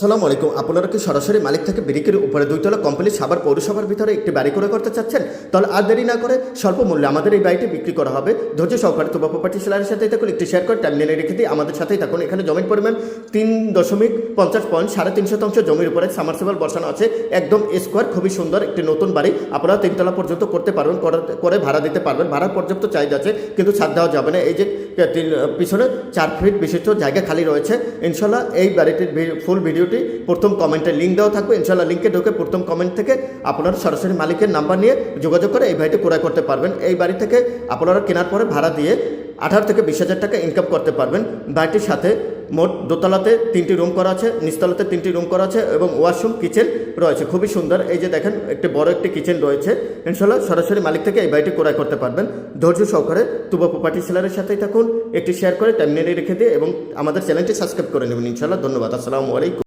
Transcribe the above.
আসসালামু আলাইকুম। আপনারা কি সরাসরি মালিক থেকে ব্রিকের উপরে দুইতলা কোম্পানি সাবার পৌরসভার ভিতরে একটি বাড়ি করে করতে চাচ্ছেন? তাহলে আর দেরি না করে স্বল্প মূল্যে আমাদের এই বাড়িটি বিক্রি করা হবে। ধৈর্য সহকারে তুবা প্রপার্টি সেলারের সাথেই থাকুন, একটি শেয়ার করে টাইম নিয়ে রেখে দিই আমাদের সাথেই থাকুন। এখানে জমির পরিমাণ তিন দশমিক পঞ্চাশ পয়েন্ট সাড়ে তিন শতাংশ জমির উপরে সামারসেবল বসানো আছে। একদম স্কোয়ার খুবই সুন্দর একটি নতুন বাড়ি। আপনারা তিনতলা পর্যন্ত করতে পারবেন, করা- ভাড়া দিতে পারবেন। ভাড়া পর্যাপ্ত চাহিদা আছে, কিন্তু ছাদ দেওয়া যাবে না। এই যে পিছনে চার ফিট বিশিষ্ট জায়গা খালি রয়েছে। ইনশাল্লাহ এই বাড়িটির ফুল ভিডিওটি প্রথম কমেন্টে লিঙ্ক দেওয়া থাকবে। ইনশাল্লাহ লিঙ্কে ঢুকে প্রথম কমেন্ট থেকে আপনারা সরাসরি মালিকের নাম্বার নিয়ে যোগাযোগ করে এই বাড়িটি ক্রয় করতে পারবেন। এই বাড়ি থেকে আপনারা কেনার পরে ভাড়া দিয়ে আঠারো থেকে বিশ হাজার টাকা ইনকাম করতে পারবেন। বাড়িটির সাথে মোট দোতলাতে তিনটি রুম করা আছে, নিচতলাতে তিনটি রুম করা আছে এবং ওয়াশরুম কিচেন রয়েছে। খুবই সুন্দর। এই যে দেখেন, একটি বড় একটি কিচেন রয়েছে। ইনশাল্লাহ সরাসরি মালিক থেকে এই বাড়িটি ক্রয় করতে পারবেন। ধৈর্য সহকারে তুবা প্রপার্টি সেলারের সাথেই থাকুন। একটি শেয়ার করে টাইম নিয়ে রেখে দিয়ে এবং আমাদের চ্যানেলটি সাবস্ক্রাইব করে নেবেন। ইনশাল্লাহ ধন্যবাদ। আসসালামু আলাইকুম।